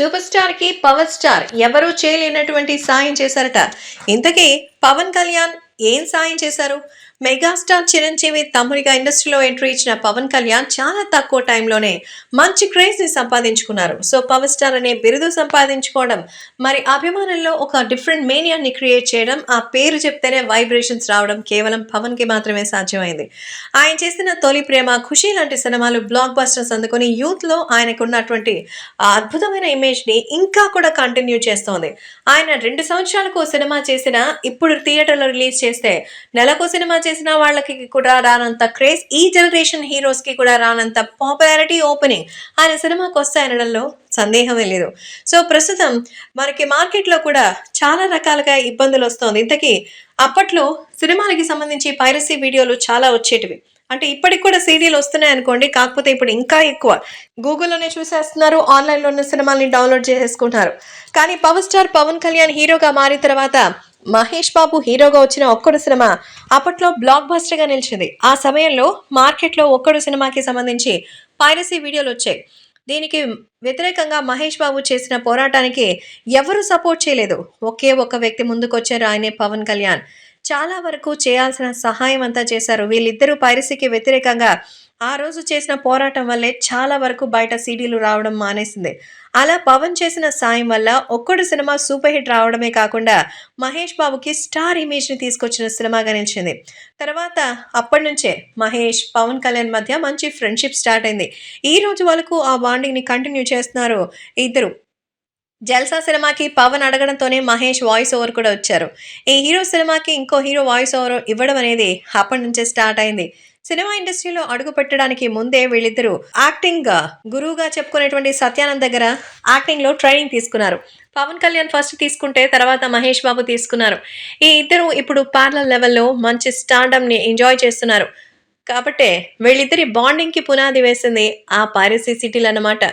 Super స్టార్కి power star ఎవరూ చేయలేనటువంటి సాయం చేశారట. ఇంతకీ పవన్ కళ్యాణ్ ఏం సాయం చేశారు? మెగాస్టార్ చిరంజీవి తమ్ముడిగా ఇండస్ట్రీలో ఎంట్రీ ఇచ్చిన పవన్ కళ్యాణ్ చాలా తక్కువ టైంలోనే మంచి క్రేజ్ని సంపాదించుకున్నారు. సో పవర్ స్టార్ అనే బిరుదు సంపాదించుకోవడం మరి అభిమానుల్లో ఒక డిఫరెంట్ మేనియాన్ని క్రియేట్ చేయడం ఆ పేరు చెప్తేనే వైబ్రేషన్స్ రావడం కేవలం పవన్కి మాత్రమే సాధ్యమైంది. ఆయన చేసిన తొలి ప్రేమ ఖుషి లాంటి సినిమాలు బ్లాక్ బస్టర్స్ అందుకొని యూత్లో ఆయనకు ఉన్నటువంటి ఆ అద్భుతమైన ఇమేజ్ని ఇంకా కూడా కంటిన్యూ చేస్తోంది. ఆయన రెండు సంవత్సరాలకు సినిమా చేసిన ఇప్పుడు థియేటర్లో రిలీజ్ చేస్తే నెలకు సినిమా చేసిన వాళ్ళకి కూడా రానంత క్రేజ్ ఈ జనరేషన్ హీరోస్కి కూడా రానంత పాపులారిటీ ఓపెనింగ్ ఆయన సినిమాకి వస్తాయనడంలో సందేహమే లేదు. సో ప్రస్తుతం మనకి మార్కెట్లో కూడా చాలా రకాలుగా ఇబ్బందులు వస్తోంది. ఇంతకీ అప్పట్లో సినిమాలకి సంబంధించి పైరసీ వీడియోలు చాలా వచ్చేటివి. అంటే ఇప్పటికి కూడా సీరియల్ వస్తున్నాయి అనుకోండి కాకపోతే ఇప్పుడు ఇంకా ఎక్కువ. గూగుల్లోనే చూసేస్తున్నారు ఆన్లైన్లో ఉన్న సినిమాల్ని డౌన్లోడ్ చేసేసుకుంటున్నారు. కానీ పవర్ స్టార్ పవన్ కళ్యాణ్ హీరోగా మారిన తర్వాత మహేష్ బాబు హీరోగా వచ్చిన ఒక్కడు సినిమా అప్పట్లో బ్లాక్ బస్టర్గా నిలిచింది. ఆ సమయంలో మార్కెట్లో ఒక్కడు సినిమాకి సంబంధించి పైరసీ వీడియోలు వచ్చాయి. దీనికి వ్యతిరేకంగా మహేష్ బాబు చేసిన పోరాటానికి ఎవరు సపోర్ట్ చేయలేదు. ఒకే ఒక వ్యక్తి ముందుకొచ్చారు ఆయనే పవన్ కళ్యాణ్. చాలా వరకు చేయాల్సిన సహాయం అంతా చేశారు. వీళ్ళిద్దరూ పైరసీకి వ్యతిరేకంగా ఆ రోజు చేసిన పోరాటం వల్లే చాలా వరకు బయట సీడీలు రావడం మానేసింది. అలా పవన్ చేసిన సాయం వల్ల ఒక్కడు సినిమా సూపర్ హిట్ రావడమే కాకుండా మహేష్ బాబుకి స్టార్ ఇమేజ్ని తీసుకొచ్చిన సినిమాగా నిలిచింది. తర్వాత అప్పటి నుంచే మహేష్ పవన్ కళ్యాణ్ మధ్య మంచి ఫ్రెండ్షిప్ స్టార్ట్ అయింది. ఈ రోజు వరకు ఆ బాండింగ్ని కంటిన్యూ చేస్తున్నారు ఇద్దరు. జల్సా సినిమాకి పవన్ అడగడంతోనే మహేష్ వాయిస్ ఓవర్ కూడా వచ్చారు. ఈ హీరో సినిమాకి ఇంకో హీరో వాయిస్ ఓవర్ ఇవ్వడం అనేది అప్పటి నుంచే స్టార్ట్ అయింది. సినిమా ఇండస్ట్రీలో అడుగు పెట్టడానికి ముందే వీళ్ళిద్దరూ యాక్టింగ్ గురువుగా చెప్పుకునేటువంటి సత్యానంద్ దగ్గర యాక్టింగ్లో ట్రైనింగ్ తీసుకున్నారు. పవన్ కళ్యాణ్ ఫస్ట్ తీసుకుంటే తర్వాత మహేష్ బాబు తీసుకున్నారు. ఈ ఇద్దరు ఇప్పుడు పార్లర్ లెవెల్లో మంచి స్టాండమ్ని ఎంజాయ్ చేస్తున్నారు. కాబట్టే వీళ్ళిద్దరి బాండింగ్కి పునాది వేసింది ఆ పైరసీ సిటీలు అన్నమాట.